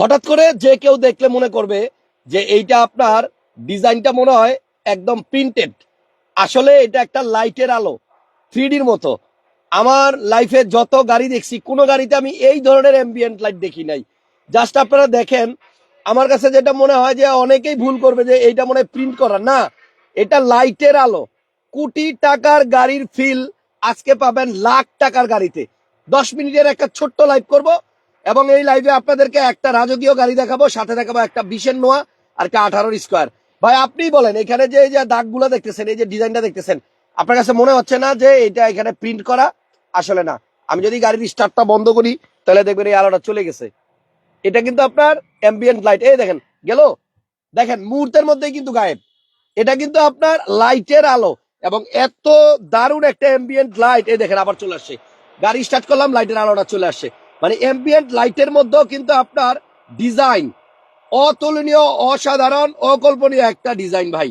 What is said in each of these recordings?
হঠাৎ করে যে কেউ দেখলে মনে করবে যে এইটা আপনার ডিজাইনটা মনে হয় একদম প্রিন্টেড। আসলে এটা একটা লাইটের আলো, থ্রিডির মতো। আমার লাইফে যত গাড়ি দেখছি, কোনো গাড়িতে আমি এই ধরনের অ্যাম্বিয়েন্ট লাইট দেখি নাই। জাস্ট আপনারা দেখেন, আমার কাছে যেটা মনে হয় যে অনেকেই ভুল করবে যে এইটা মনে প্রিন্ট করা। না, এটা লাইটের আলো। কোটি টাকার গাড়ির ফিল আজকে পাবেন লাখ টাকার গাড়িতে। দশ মিনিটের একটা ছোট্ট লাইভ করব এবং এই লাইভে আপনাদেরকে একটা রাজকীয় গাড়ি দেখাবো, সাথে দেখাবো একটা বিশের নোয়া আর একটা আঠারোর স্কোয়ার। ভাই, আপনি বলেন, এখানে যে যে দাগগুলো দেখতেছেন, এই যে ডিজাইনটা দেখতেছেন, আপনার কাছে মনে হচ্ছে না যে এটা এখানে প্রিন্ট করা? আসলে না। আমি যদি গাড়ির স্টার্টটা বন্ধ করি, তাহলে দেখবেন এই আলোটা চলে গেছে। এটা কিন্তু আপনার অ্যাম্বিয়েন্ট লাইট এই দেখেন, গেল? দেখেন, মুহূর্তের মধ্যেই কিন্তু গায়েব। এটা কিন্তু আপনার লাইটের আলো এবং এত দারুণ একটা অ্যাম্বিয়েন্ট লাইট এই দেখেন, আবার চলে আসছে। গাড়ি স্টার্ট করলাম লাইটের আলোটা চলে আসছে। মানে অ্যাম্বিয়েন্ট লাইটের মধ্যেও কিন্তু আপনার ডিজাইন অতুলনীয়, অসাধারণ, অকল্পনীয় একটা ডিজাইন ভাই।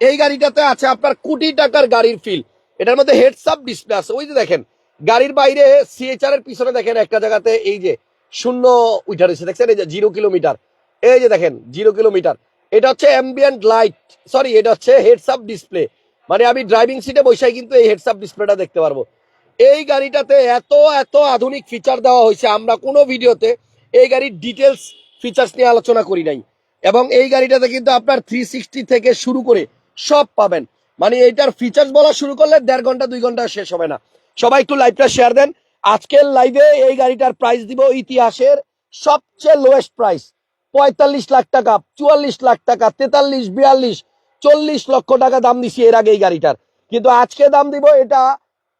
এই গাড়িটাতে আছে আপনার কোটি টাকার গাড়ির ফিল এটার মধ্যে হেডস আপ ডিসপ্লে আছে। ওই যে দেখেন, গাড়ির বাইরে সিএচআর এর পিছনে দেখেন একটা জায়গাতে এই যে শূন্য উঠা রয়েছে দেখছেন, এই যে জিরো কিলোমিটার এই যে দেখেন জিরো কিলোমিটার এটা হচ্ছে অ্যাম্বিয়েন্ট লাইট সরি এটা হচ্ছে হেডস আপ ডিসপ্লে মানে আমি ড্রাইভিং সিটে বসেই কিন্তু এই হেডস আপ ডিসপ্লেটা দেখতে পারব। এই গাড়িটাতে এত এত আধুনিক ফিচার দেওয়া হয়েছে। আমরা কোনো ভিডিওতে এই গাড়ির ডিটেলস ফিচার্স নিয়ে আলোচনা করি নাই। এবং এই গাড়িটাতে কিন্তু আপনার থ্রি সিক্সটি থেকে শুরু করে সব পাবেন। মানে এইটার ফিচার্স বলা শুরু করলে দেড় ঘণ্টা, দুই ঘণ্টা শেষ হবে না। সবাই একটু লাইভটা শেয়ার দেন। আজকের লাইভে এই গাড়িটার প্রাইস দিব ইতিহাসের সবচেয়ে লোয়েস্ট প্রাইস পঁয়তাল্লিশ লাখ টাকা, চুয়াল্লিশ লাখ টাকা, তেতাল্লিশ, বিয়াল্লিশ, চল্লিশ লক্ষ টাকা দাম দিছি এর আগে এই গাড়িটার। কিন্তু আজকে দাম দিব এটা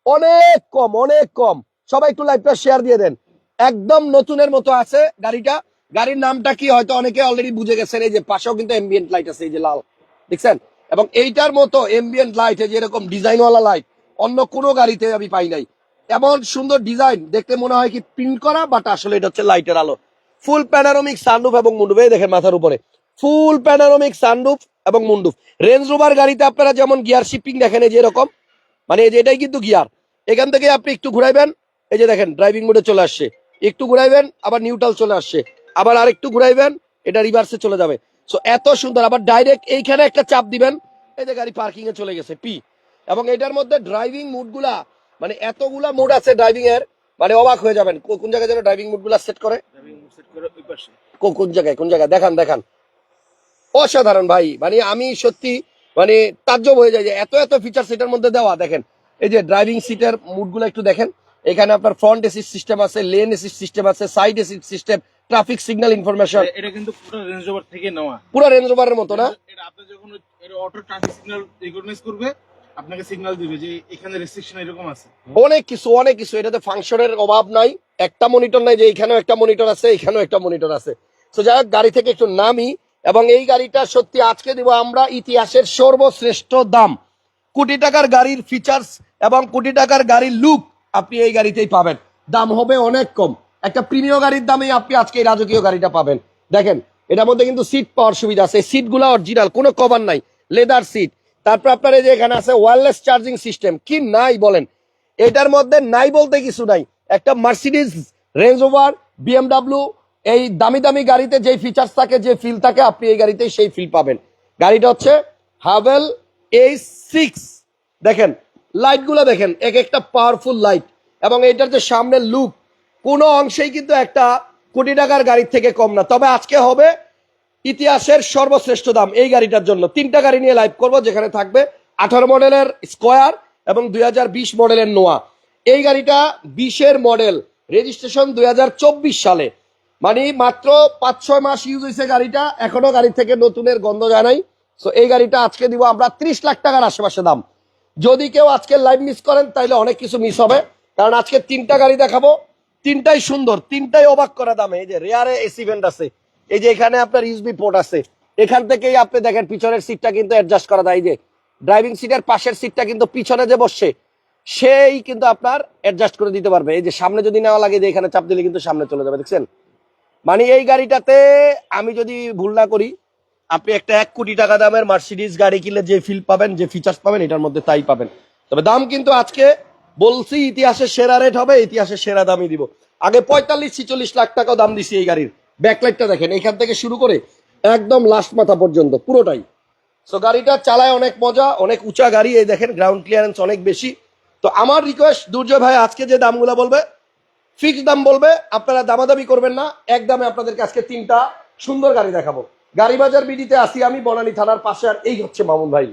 অনেক কম অনেক কম। সবাই একটু লাইভটা শেয়ার দিয়ে দেন। একদম নতুনের মতো আছে গাড়িটা। গাড়ির নামটা কি হয়তো অনেকে অলরেডি বুঝে গেছেন, এই যে পাশেও কিন্তু এমবিএন্ট লাইট আছে, এই যে লাল। দেখছেন? এবং এইটার মতো এমবিএন্ট লাইট এই যে এরকম ডিজাইনওয়ালা লাইট অন্য কোনো গাড়িতে আমি পাই নাই। এমন সুন্দর ডিজাইন দেখতে মনে হয় কি প্রিন্ট করা বাট আসলে এটা হচ্ছে লাইটের আলো। ফুল প্যানারোমিক সানরুফ এবং মুন্ডুফ এই দেখেন মাথার উপরে। ফুল প্যানারোমিক সানরুফ এবং মুন্ডুফ রেঞ্জ রোভার গাড়িতে আপনারা যেমন গিয়ার শিপিং দেখেন, এই যে এরকম মানে এই যে এটাই কিন্তু গিয়ার এখান থেকে আপনি একটু ঘুরাইবেন এই যে দেখেন ড্রাইভিং মোডে চলে আসছে। একটু ঘুরাইবেন আবার নিউট্রাল চলে আসছে। আবার আরেকটু ঘুরাইবেন এটা রিভার্সে চলে যাবে। সো এত সুন্দর আবার ডাইরেক্ট এইখানে একটা চাপ দিবেন। এই যে গাড়ি পার্কিং এ চলে গেছে পি এবং এটার মধ্যে ড্রাইভিং মুডগুলা মানে এতগুলা মুড আছে ড্রাইভিং এর মানে অবাক হয়ে যাবেন। কোন জায়গায় যেন ড্রাইভিং মুডগুলা সেট করে? ড্রাইভিং সেট করে ওই পাশে। কো- কোন জায়গায় কোন জায়গায়? দেখান দেখান। অসাধারণ ভাই। মানে আমি সত্যি মানে তাজ্জব হয়ে যায় যে এত এত ফিচার সেটার মধ্যে দেওয়া। দেখেন এই যে ড্রাইভিং সিটের মুডগুলো একটু দেখেন। এখানে আপনার ফ্রন্ট এসিড সিস্টেম আছে লেন এসিড সিস্টেম আছে side assist system traffic signal information এটা কিন্তু পুরো রেঞ্জ ওভার থেকে নেওয়া। পুরো রেঞ্জ রোভারের মতো না? এটা আপনি যখন এটা অটো ট্রাফিক সিগন্যাল রিকগনাইজ করবে আপনাকে সিগন্যাল দিবে যে এখানে রেস্ট্রিকশন এরকম আছে। অনেক কিছু অনেক কিছু। এটাতে ফাংশনের অভাব নাই। একটা মনিটর নাই যে এখানেও একটা মনিটর আছে এখানেও একটা মনিটর আছে। তো যাই হোক গাড়ি থেকে একটু নামি। এবং এই গাড়িটা সত্যি আজকে দিব আমরা ইতিহাসের সর্বশ্রেষ্ঠ দাম। কোটি টাকার গাড়ির ফিচার্স এবং কোটি টাকার গাড়ির লুক আপনি এই গাড়িতেই পাবেন। দাম হবে অনেক কম। একটা প্রিমিয় গাড়ির দামেই আপনি আজকে এই রাজকীয় গাড়িটা পাবেন। দেখেন, এটার মধ্যে কিন্তু সিট পাওয়ার সুবিধা আছে। সিটগুলা অরিজিনাল কোনো কভার নাই। লেদার সিট তারপর আপনার এই যে এখানে আছে ওয়্যারলেস চার্জিং সিস্টেম কি নাই বলেন? এটার মধ্যে নাই বলতে কিছু নাই। একটা মার্সিডিজ রেঞ্জ ওভার বিএমডাব্লিউ এই দামি দামি গাড়িতে যে ফিচার্স থাকে, যে ফিল থাকে, আপনি এই গাড়িতে সেই ফিল পাবেন। গাড়িটা হচ্ছে হাভেল এ সিক্স দেখেন লাইটগুলো দেখেন, এক একটা পাওয়ারফুল লাইট এবং এটার যে সামনের লুক কোনো অংশেই কিন্তু একটা কোটি টাকার গাড়ির থেকে কম না। তবে আজকে হবে ইতিহাসের সর্বশ্রেষ্ঠ দাম এই গাড়িটার জন্য। তিনটা গাড়ি নিয়ে লাইভ করব, যেখানে থাকবে আঠারো মডেলের স্কোয়ার এবং দুই হাজার বিশ মডেলের নোয়া এই গাড়িটা বিশের মডেল রেজিস্ট্রেশন দুই হাজার চব্বিশ সালে। মানে মাত্র পাঁচ ছয় মাস ইউজ হয়েছে গাড়িটা, এখনও গাড়ি থেকে নতুনের গন্ধ যায় নাই। তো এই গাড়িটা আজকে দিব আমরা ত্রিশ লাখ টাকার আশেপাশে দাম। যদি কেউ আজকে লাইভ মিস করেন তাহলে অনেক কিছু মিস হবে। কারণ আজকে তিনটা গাড়ি দেখাবো। তিনটাই সুন্দর, তিনটাই অবাক করা দামে। এই যে রেয়ারে এসি ভেন্ট আছে, এই যে এখানে আপনার ইউসবি পোর্ট আছে। এখান থেকেই আপনি দেখেন পিছনের সিটটা কিন্তু অ্যাডজাস্ট করা এই যে ড্রাইভিং সিটের পাশের সিটটা কিন্তু পিছনে যে বসছে, সেই কিন্তু আপনার অ্যাডজাস্ট করে দিতে পারবে। এই যে সামনে যদি নেওয়া লাগে, যে এখানে চাপ দিলে কিন্তু সামনে চলে যাবে, দেখছেন? মানে এই গাড়িটাতে আমি যদি ভুল না করি, আপনি একটা এক কোটি টাকা দামের মার্সিডিস গাড়ি কিনলে যে ফিল পাবেন, যে ফিচার্স পাবেন, এটার মধ্যে তাই পাবেন। তবে দাম কিন্তু আজকে বলছি ইতিহাসের সেরা রেট হবে, ইতিহাসে সেরা দামই দিব। আগে পঁয়তাল্লিশ, ছিচল্লিশ লাখ টাকা দাম দিছি এই গাড়ির। ব্যাকলাইটটা দেখেন, এখান থেকে শুরু করে একদম লাস্ট মাথা পর্যন্ত, পুরোটাই। সো গাড়িটা চালায় অনেক মজা, অনেক উঁচা গাড়ি, এই দেখেন গ্রাউন্ড ক্লিয়ারেন্স অনেক বেশি। তো আমার রিকোয়েস্ট দুর্জয় ভাই, আজকে যে দামগুলো বলবে ফিক্সড দাম বলবে আপনারা দামাদামি করবেন না। এক দামে আপনাদেরকে আজকে তিনটা সুন্দর গাড়ি দেখাবো। গাড়ি বাজার বিডিতে আসি আমি বনানী থানার পাশে আর এই হচ্ছে মামুন ভাই।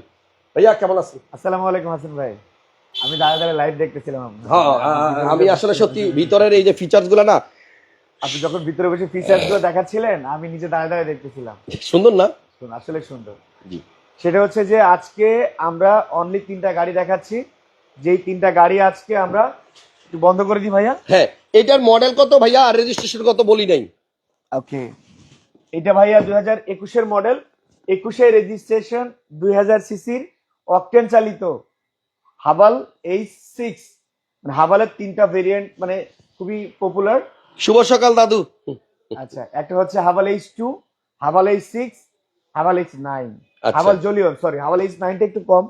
ভাইয়া কেমন আছেন? আসসালামু আলাইকুম হাসান ভাই। আমি দাঁড়া দাঁড়া লাইভ দেখতেছিলাম হ্যাঁ আমি আসলে সত্যি ভিতরের এই যে ফিচার্সগুলো না আপনি যখন ভিতরে বসে ফিচার্সগুলো দেখাচ্ছিলেন আমি নিজে দাঁড়া দাঁড়া দেখতেছিলাম। সুন্দর না? আসলে সুন্দর। জি। সেটা হচ্ছে যে আজকে আমরা অনলি তিনটা গাড়ি দেখাচ্ছি। যেই তিনটা গাড়ি আজকে আমরা বন্ধ করে দিই ভাইয়া। হ্যাঁ এটার মডেল কত ভাইয়া? আর রেজিস্ট্রেশন কত বলি নাই। ওকে। এটা ভাইয়া দুই হাজার একুশের মডেল একুশে রেজিস্ট্রেশন দুই হাজার সিসির অকটেন চালিত। Haval H six. মানে হাবালের তিনটা ভেরিয়েন্ট মানে খুবই পপুলার শুভ সকাল দাদু। আচ্ছা একটা হচ্ছে Haval H two Haval H six Haval H nine. আচ্ছা। হাবাল জলিয়ন সরি হাবাল এইচ নাইনটা একটু কম।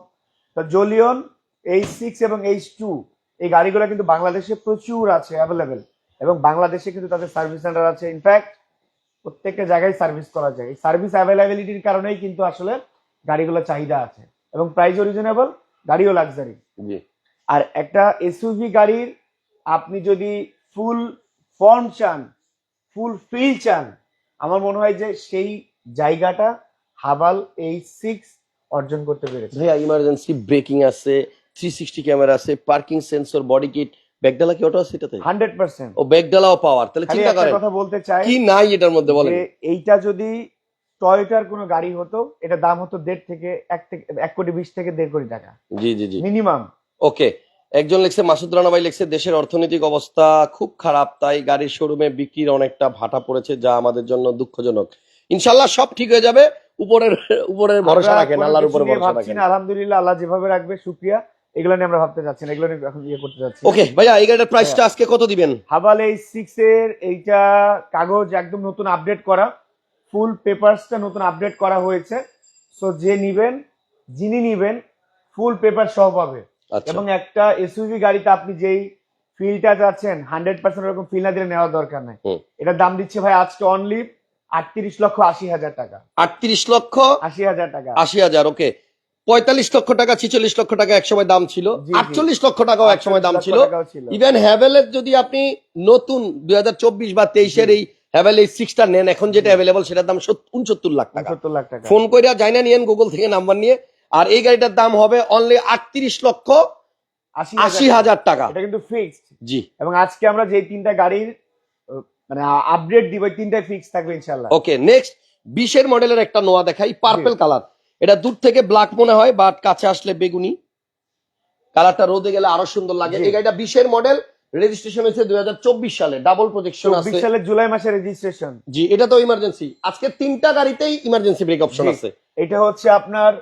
তো জলিয়ন এইচ সিক্স এবং এইচ টু। এই গাড়িগুলো কিন্তু বাংলাদেশে প্রচুর আছে অ্যাভেলেবেল এবং বাংলাদেশে কিন্তু তাদের সার্ভিস সেন্টার আছে। ইনফ্যাক্ট প্রত্যেকটা জায়গায় সার্ভিস করা যায়। এই সার্ভিস অ্যাভেলেবিলিটির কারণেই কিন্তু আসলে গাড়িগুলো চাহিদা আছে। এবং প্রাইসও রিজনেবল গাড়িও লাক্সারি আর একটা এসইউভি গাড়ির আপনি যদি ফুল ফর্ম চান ফুল ফিল চান আমার মনে হয় যে সেই জায়গাটা হাবাল এই সিক্স অর্জন করতে পেরেছে। ভাইয়া ইমার্জেন্সি ব্রেকিং আছে থ্রি সিক্সটি ক্যামেরা আছে পার্কিং সেন্সর বডি কিট ব্যাগডালা কি অটো আছে এটাতে? Hundred percent. ও ব্যাগডালাও পাওয়ার তাহলে চিন্তা করেন কথা বলতে চাই কি নাই এটার মধ্যে বলেন। এইটা যদি টয়োটার কোনো গাড়ি হতো এটা দাম হতো দেড় থেকে এক থেকে এক কোটি বিশ থেকে দেড় কোটি টাকা। জি জি জি। মিনিমাম। ওকে একজন লিখছে মাসুদ রানা ভাই লিখছে দেশের অর্থনৈতিক অবস্থা খুব খারাপ তাই গাড়ির শোরুমে বিক্রির অনেকটা ভাটা পড়েছে যা আমাদের জন্য দুঃখজনক। ইনশাল্লাহ সব ঠিক হয়ে যাবে উপরের উপরের ভরসা রাখেন আল্লাহর উপরে ভরসা রাখেন। আলহামদুলিল্লাহ আল্লাহ যেভাবে রাখবে শুক্রিয়া। এগুলো নিয়ে আমরা ভাবতে যাচ্ছি না এগুলো নিয়ে এখন ইয়ে করতে যাচ্ছি। ওকে ভাইয়া এই গাড়িটার প্রাইসটা আজকে কত দিবেন? হাবাল এই সিক্স এর এইটা কাগজ একদম নতুন আপডেট করা ফুল পেপারসটা নতুন আপডেট করা হয়েছে। সো যে নিবেন যিনি নিবেন ফুল পেপার সহ পাবে। আচ্ছা। এবং একটা এসইউভি গাড়িতে আপনি যেই ফিলটা যাচ্ছেন হান্ড্রেড পার্সেন্ট এরকম ফিল না দিলে নেওয়ার দরকার নাই। এটার দাম দিচ্ছে ভাই আজকে অনলি আটত্রিশ লক্ষ আশি হাজার টাকা। আটত্রিশ লক্ষ আশি হাজার টাকা। আশি হাজার ওকে পঁয়তাল্লিশ লক্ষ টাকা ছিচল্লিশ লক্ষ টাকা একসময় দাম ছিল। আটচল্লিশ লক্ষ টাকাও একসময় দাম ছিল। ইভেন হ্যাভেলের যদি আপনি নতুন দুই হাজার চব্বিশ বা তেইশের এই হ্যাভেল এই সিক্সটা নেন এখন যেটা অ্যাভেলেবল সেটার দাম উনসত্তর লাখ টাকা। ফোন করে যাই না নিয়েন গুগল থেকে নাম্বার নিয়ে। আর এই গাড়িটার দাম হবে অনলি আটত্রিশ লক্ষ আশি হাজার টাকা। এটা কিন্তু ফিক্সড জি। এবং আজকে আমরা যে তিনটা গাড়ির মানে আপডেট দিব ওই তিনটাই ফিক্স থাকবে ইনশাল্লাহ ওকে নেক্সট বিশের মডেলের একটা নোয়া দেখাই পার্পেল কালার এটা দূর থেকে ব্ল্যাক মনে হয় বাট কাছে আসলে বেগুনি। কালারটা রোদে গেলে আরও সুন্দর লাগে। এই গাড়িটা বিশের মডেল রেজিস্ট্রেশন হয়েছে দু হাজার চব্বিশ সালে ডাবল প্রজেকশন আছে। সালের জুলাই মাসের রেজিস্ট্রেশন জি এটা তো ইমার্জেন্সি আজকে তিনটা গাড়িতেই ইমার্জেন্সি ব্রেক অপশন আছে। এটা হচ্ছে আপনার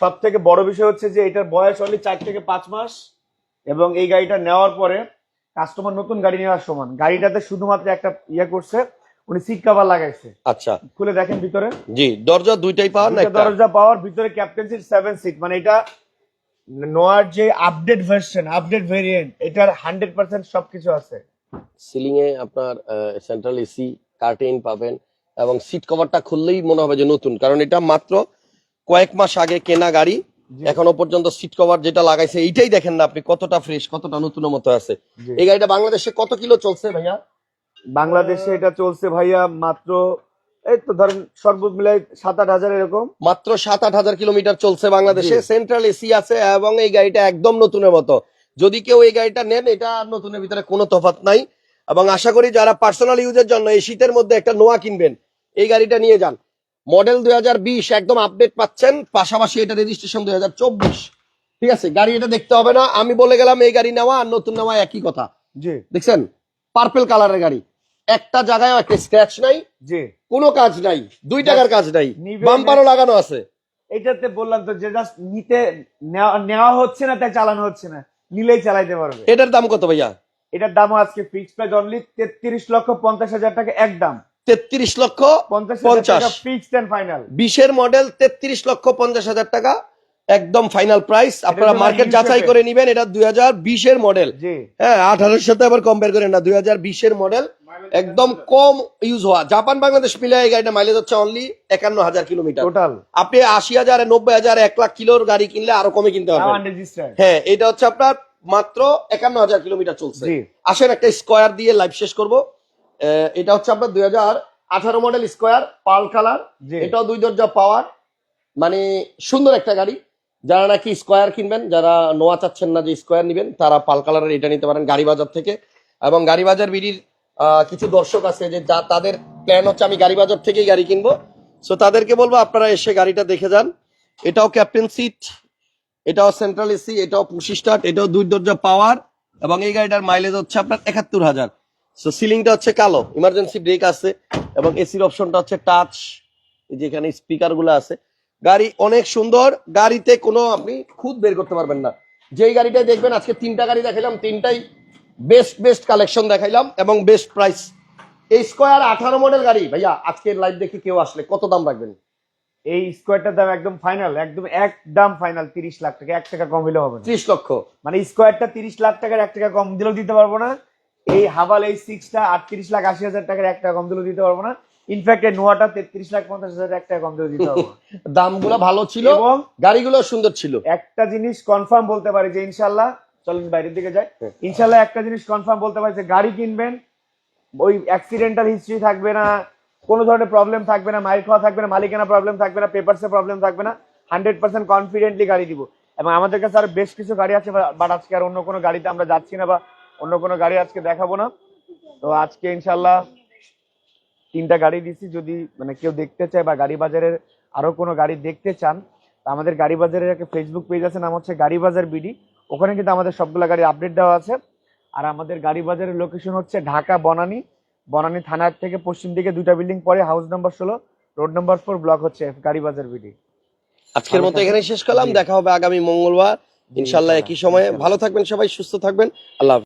সব থেকে বড় বিষয় হচ্ছে যে এটার বয়স অনলি চার থেকে পাঁচ মাস এবং এই গাড়িটা নেওয়ার পরে কাস্টমার নতুন গাড়ি নেওয়ার সমান। গাড়িটাতে শুধুমাত্র একটা ইয়ে করছে উনি সিট কভার লাগাইছে। আচ্ছা। খুলে দেখেন ভিতরে। জি দরজা দুইটাই পাওয়ার না দরজা পাওয়ার ভিতরে ক্যাপ্টেন সিট সেভেন সিট মানে এটা নোয়ার যে আপডেট ভার্সন আপডেট ভেরিয়েন্ট এটার হান্ড্রেড পার্সেন্ট সবকিছু আছে। সিলিং এ আপনার সেন্ট্রাল এসি কার্টেন পাবেন এবং সিট কভারটা খুললেই মনে হবে যে নতুন। কারণ এটা মাত্র কয়েক মাস আগে কেনা গাড়ি এখনও পর্যন্ত সিট কভার যেটা লাগাইছে এইটাই দেখেন না আপনি কতটা ফ্রেশ কতটা নতুন মতো আছে। এই গাড়িটা বাংলাদেশে কত কিলো চলছে ভাইয়া? বাংলাদেশে এটা চলছে ভাইয়া মাত্র এই তো ধরেন সর্বোচ্চ মিলাই সাত আট হাজার এরকম। মাত্র সাত আট হাজার কিলোমিটার চলছে বাংলাদেশে। সেন্ট্রাল এসি আছে এবং এই গাড়িটা একদম নতুনের মতো। যদি কেউ এই গাড়িটা নেন এটা নতুনের ভিতরে কোনো তফাত নাই। এবং আশা করি যারা পার্সোনাল ইউজের জন্য এই শীতের মধ্যে একটা নোয়া কিনবেন এই গাড়িটা নিয়ে যান। মডেল দুই হাজার বিশ একদম আপডেট পাচ্ছেন পাশাপাশি এটা রেজিস্ট্রেশন দুই হাজার চব্বিশ। ঠিক আছে গাড়ি এটা দেখতে হবে না। আমি বলে গেলাম এই গাড়ি নেওয়া আর নতুন নেওয়া একই কথা। জি। দেখছেন? পার্পেল কালারের গাড়ি। একটা জায়গায় একটা স্ক্র্যাচ নাই জি। কোনো কাজ নাই দুই টাকার কাজ নাই বাম্পারও লাগানো আছে। এটাতে বললাম তো যে জাস্ট নিতে নেওয়া হচ্ছে না তাই চালানো হচ্ছে না নিলেই চালাইতে পারবে। এটার দাম কত ভাইয়া? এটার দামও আজকে ফিক্সড প্রাইস অনলি তেত্রিশ লক্ষ পঞ্চাশ হাজার টাকা একদম তেত্রিশ লক্ষ পঞ্চাশ হাজার টাকা ফিক্সড এন্ড ফাইনাল বিশের মডেল তেত্রিশ লক্ষ পঞ্চাশ হাজার টাকা একদম ফাইনাল প্রাইস আপনারা মার্কেট যাচাই করে নিবেন এটা দুই হাজার বিশের মডেল জি। হ্যাঁ আঠারোর সাথে আবার কম্পেয়ার করেন না দুই হাজার বিশের মডেল একদম কম ইউজ হওয়া। জাপান বাংলাদেশ মিলে এই গাড়িটা মাইলেজ হচ্ছে অনলি একান্ন হাজার কিলোমিটার। টোটাল আপনি আশি হাজার নব্বই হাজার এক লাখ কিলোর গাড়ি কিনলে আরও কমে কিনতে পারবেন। হ্যাঁ এটা হচ্ছে আপনার মাত্র একান্ন হাজার কিলোমিটার চলছে। আসেন একটা স্কোয়ার দিয়ে লাইভ শেষ করব। এটা হচ্ছে আপনার দুই হাজার আঠারো মডেল স্কোয়ার পাল কালার এটাও দুই দরজা পাওয়ার মানে সুন্দর একটা গাড়ি। যারা নাকি স্কোয়ার কিনবেন যারা নোয়া চাচ্ছেন না যে স্কোয়ার নেবেন তারা পাল কালারের এটা নিতে পারেন গাড়ি বাজার থেকে। এবং গাড়ি বাজার বিডির কিছু দর্শক আছে যে তাদের প্ল্যান হচ্ছে আমি গাড়ি বাজার থেকেই গাড়ি কিনবো। সো তাদেরকে বলব আপনারা এসে গাড়িটা দেখে যান। এটাও ক্যাপ্টেন সিট এটাও সেন্ট্রাল এসি এটাও পুশি স্টার্ট এটাও দুই দরজা পাওয়ার এবং এই গাড়িটার মাইলেজ হচ্ছে আপনার একাত্তর হাজার। সো সিলিংটা হচ্ছে কালো ইমার্জেন্সি ব্রেক আছে এবং এসির অপশনটা হচ্ছে টাচ যেখানে স্পিকারগুলো আছে। গাড়ি অনেক সুন্দর, গাড়িতে কোনো আপনি খুদ বের করতে পারবেন না। যেই গাড়িটাই দেখবেন, আজকে তিনটা গাড়ি দেখাইলাম তিনটাই বেস্ট বেস্ট কালেকশন দেখাইলাম এবং বেস্ট প্রাইস এই স্কোয়ার আঠারো মডেল গাড়ি ভাইয়া আজকের লাইভ দেখে কেউ আসলে কত দাম রাখবেন? এই স্কোয়ারটার দাম একদম ফাইনাল একদম একদম ফাইনাল তিরিশ লাখ টাকা এক টাকা কম হলে হবে ত্রিশ লক্ষ। মানে স্কোয়ারটা তিরিশ লাখ টাকার এক টাকা কম দিলেও দিতে পারব না। এই হাভাল এই সিক্সটা আটত্রিশ লাখ আশি হাজার টাকার এক টাকা কম দিলেও দিতে পারব না। ইনফ্যাক্ট এই নোয়াটা তেত্রিশ লাখ পঞ্চাশ হাজার এক টাকা কম দিলেও দিতে পারব। দামগুলো ভালো ছিল এবং গাড়িগুলো সুন্দর ছিল। একটা জিনিস কনফার্ম বলতে পারি যে ইনশাল্লাহ চলেন বাইরের দিকে যাই। হ্যাঁ। ইনশাল্লাহ একটা জিনিস কনফার্ম বলতে পারি যে গাড়ি কিনবেন ওই অ্যাক্সিডেন্টাল হিস্ট্রি থাকবে না কোনো ধরনের প্রবলেম থাকবে না মাইল খাওয়া থাকবে না মালিকানা প্রবলেম থাকবে না পেপারসে প্রবলেম থাকবে না হান্ড্রেড পার্সেন্ট কনফিডেন্টলি গাড়ি দিব। এবং আমাদের কাছে আর বেশ কিছু গাড়ি আছে বাট আজকে আর অন্য কোনো গাড়িতে আমরা যাচ্ছি না বা অন্য কোনো গাড়ি আজকে দেখাবো না। তো আজকে ইনশাল্লাহ তিনটা গাড়ি দিছি যদি মানে কেউ দেখতে চায় বা গাড়ি বাজারের আরও কোনো গাড়ি দেখতে চান আমাদের গাড়ি বাজারের একটা ফেসবুক পেজ আছে নাম হচ্ছে গাড়ি বাজার বিডি। ওখানে কিন্তু আমাদের সবগুলো গাড়ি আপডেট দেওয়া আছে। আর আমাদের গাড়ি বাজারের লোকেশন হচ্ছে ঢাকা বনানী। বনানী থানার থেকে পশ্চিম দিকে দুইটা বিল্ডিং পরে হাউস নাম্বার ষোলো রোড নাম্বার ফোর ব্লক হচ্ছে গাড়ি বাজার বিডি আজকের মতো এখানে শেষ করলাম। দেখা হবে আগামী মঙ্গলবার ইনশাল্লাহ একই সময়ে। ভালো থাকবেন সবাই সুস্থ থাকবেন। আল্লাহ।